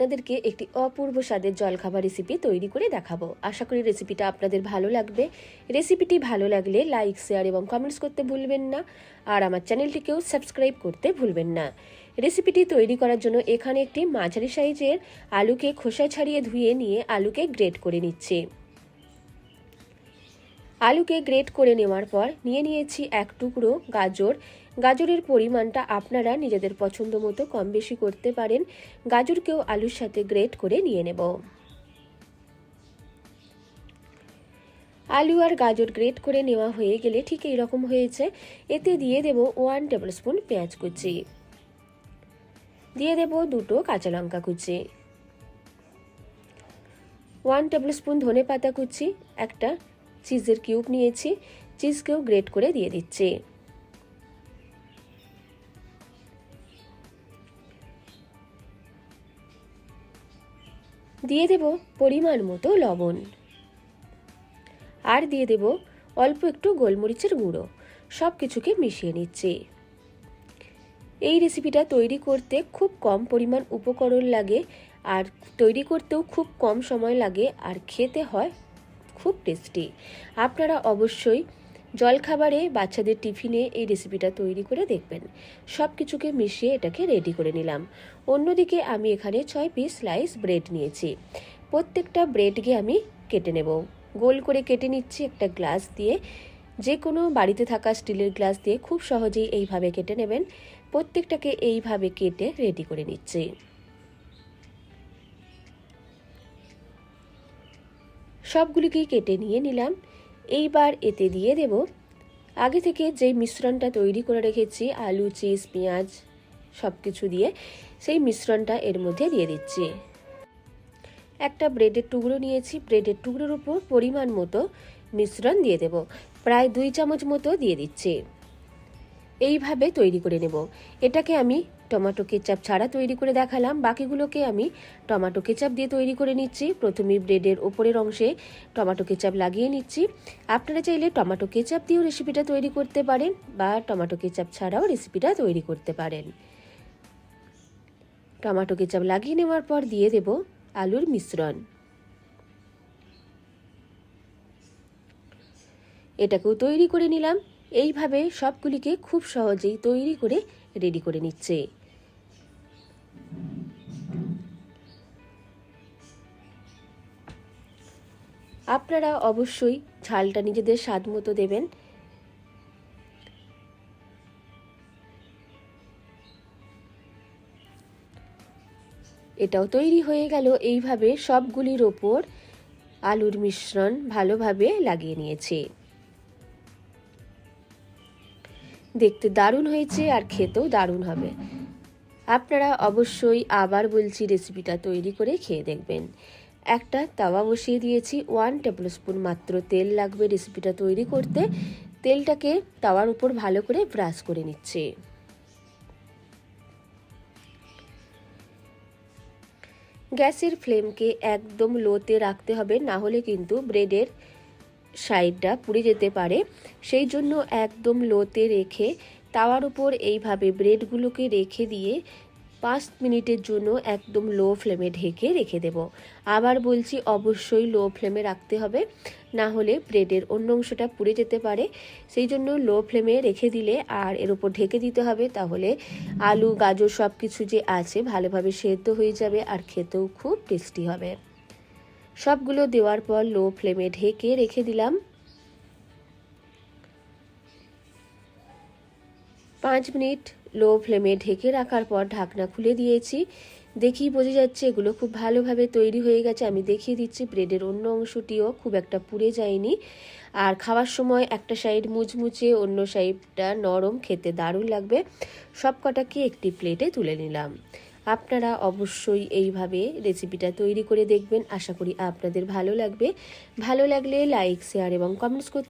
আপনাদেরকে একটি অপূর্ব স্বাদের জলখাবার রেসিপি তৈরি করে দেখাবো। আশা করি রেসিপিটা আপনাদের ভালো লাগবে। রেসিপিটি ভালো লাগলে লাইক শেয়ার এবং কমেন্টস করতে ভুলবেন না। আর আমার চ্যানেলটিকেও সাবস্ক্রাইব করতে ভুলবেন না। রেসিপিটি তৈরি করার জন্য এখানে একটি মাঝারি সাইজের আলুকে খোসা ছাড়িয়ে ধুয়ে নিয়ে আলুকে গ্রেট করে নিচ্ছি। আলুকে গ্রেট করে নেওয়ার পর নিয়ে নিয়েছি এক টুকরো গাজর। গাজরের পরিমাণটা আপনারা নিজেদের পছন্দ মতো কম বেশি করতে পারেন। গাজরকেও আলুর সাথে গ্রেট করে নিয়ে নেব। আলু আর গাজর গ্রেট করে নেওয়া হয়ে গেলে ঠিক এই রকম হয়েছে। এতে দিয়ে দেব ওয়ান টেবিল স্পুন পেঁয়াজ কুচি। দিয়ে দেব দুটো কাঁচা লঙ্কা কুচি। ওয়ান টেবিল স্পুন ধনে পাতা কুচি, একটা চিজের কিউব নিয়েছি, চিজকেও গ্রেট করে দিয়ে দিচ্ছি। দিয়ে দেব পরিমাণ মতো লবণ। আর দিয়ে দেব অল্প একটু গোলমরিচের গুঁড়ো সব কিছুকে মিশিয়ে নিচ্ছি। এই রেসিপিটা তৈরি করতে খুব কম পরিমাণ উপকরণ লাগে, আর তৈরি করতেও খুব কম সময় লাগে, আর খেতে হয় খুব টেস্টি আপনারা অবশ্যই জলখাবারে বাচ্চাদের টিফিনে এই রেসিপিটা তৈরি করে দেখবেন। সব কিছুকে মিশিয়ে এটাকে রেডি করে নিলাম। অন্যদিকে আমি এখানে ছয় পিস স্লাইস ব্রেড নিয়েছি। প্রত্যেকটা ব্রেডকে আমি কেটে নেব। গোল করে কেটে নিচ্ছি একটা গ্লাস দিয়ে। যে কোনো বাড়িতে থাকা স্টিলের গ্লাস দিয়ে খুব সহজেই এইভাবে কেটে নেবেন। প্রত্যেকটাকে এইভাবে কেটে রেডি করে নিচ্ছি। সবগুলিকেই কেটে নিয়ে নিলাম। এইবার এতে দিয়ে দেব আগে থেকে যে মিশ্রণটা তৈরি করে রেখেছি, আলু, চিজ, পেঁয়াজ সব কিছু দিয়ে সেই মিশ্রণটা এর মধ্যে দিয়ে দিচ্ছি। একটা ব্রেডের টুকরো নিয়েছি, ব্রেডের টুকরোর উপর পরিমাণ মতো মিশ্রণ দিয়ে দেব। প্রায় দুই চামচ মতো দিয়ে দিচ্ছি। এইভাবে তৈরি করে নেব। এটাকে আমি টমেটো কেচাপ ছাড়া তৈরি করে দেখালাম। বাকিগুলোকে আমি টমেটো কেচাপ দিয়ে তৈরি করে নিচ্ছি। প্রথমে ব্রেডের ওপরের অংশে টমেটো কেচাপ লাগিয়ে নিচ্ছি। আপনারা চাইলে টমেটো কেচাপ দিয়েও রেসিপিটা তৈরি করতে পারেন বা টমেটো কেচাপ ছাড়াও রেসিপিটা তৈরি করতে পারেন। টমেটো কেচাপ লাগিয়ে নেওয়ার পর দিয়ে দেব আলুর মিশ্রণ। এটাকেও তৈরি করে নিলাম। এইভাবে সবগুলিকে খুব সহজেই তৈরি করে রেডি করে নিচ্ছে। আপনারা অবশ্যই ঝালটা নিজেদের স্বাদ মতো দেবেন। এটাও তৈরি হয়ে গেল। এইভাবে সবগুলির ওপর আলুর মিশ্রণ ভালোভাবে লাগিয়ে নিয়েছে। দেখতে দারুণ হয়েছে আর খেতেও দারুণ হবে। আপনারা অবশ্যই আবার বলছি রেসিপিটা তৈরি করে খেয়ে দেখবেন। একটা তাওয়া বসিয়ে দিয়েছি ওয়ান টেবিল স্পুন মাত্র তেল লাগবে রেসিপিটা তৈরি করতে। তেলটাকে তাওয়ার উপর ভালো করে ব্রাশ করে নিচ্ছে। গ্যাসের ফ্লেমকে একদম লোতে রাখতে হবে, না হলে কিন্তু ব্রেডের সাইডটা পুড়ে যেতে পারে। সেই জন্য একদম লোতে রেখে তাওয়ার উপর এইভাবে ব্রেডগুলোকে রেখে দিয়ে পাঁচ মিনিটের জন্য একদম লো ফ্লেমে ঢেকে রেখে দেব। আবার বলছি অবশ্যই লো ফ্লেমে রাখতে হবে, না হলে ব্রেডের অন্য অংশটা পুড়ে যেতে পারে। সেই জন্য লো ফ্লেমে রেখে দিলে আর এর উপর ঢেকে দিতে হবে, তাহলে আলু, গাজর সব কিছু যে আছে ভালোভাবে সেদ্ধ হয়ে যাবে আর খেতেও খুব টেস্টি হবে। সবগুলো দেওয়ার পর লো ফ্লেমে ঢেকে রেখে দিলাম। পাঁচ মিনিট লো ফ্লেমে ঢেকে রাখার পর ঢাকনা খুলে দিয়েছি। দেখি বোঝা যাচ্ছে এগুলো খুব ভালোভাবে তৈরি হয়ে গেছে। আমি দেখিয়ে দিচ্ছি ব্রেডের অন্য অংশটিও খুব একটা পুড়ে যায়নি। আর খাওয়ার সময় একটা সাইড মুচমুচে, অন্য সাইডটা নরম, খেতে দারুণ লাগবে। সব কটাকে একটি প্লেটে তুলে নিলাম। আপনারা অবশ্যই এইভাবে রেসিপিটা তৈরি করে দেখবেন। আশা করি আপনাদের ভালো লাগবে। ভালো লাগলে লাইক শেয়ার এবং কমেন্টস করতে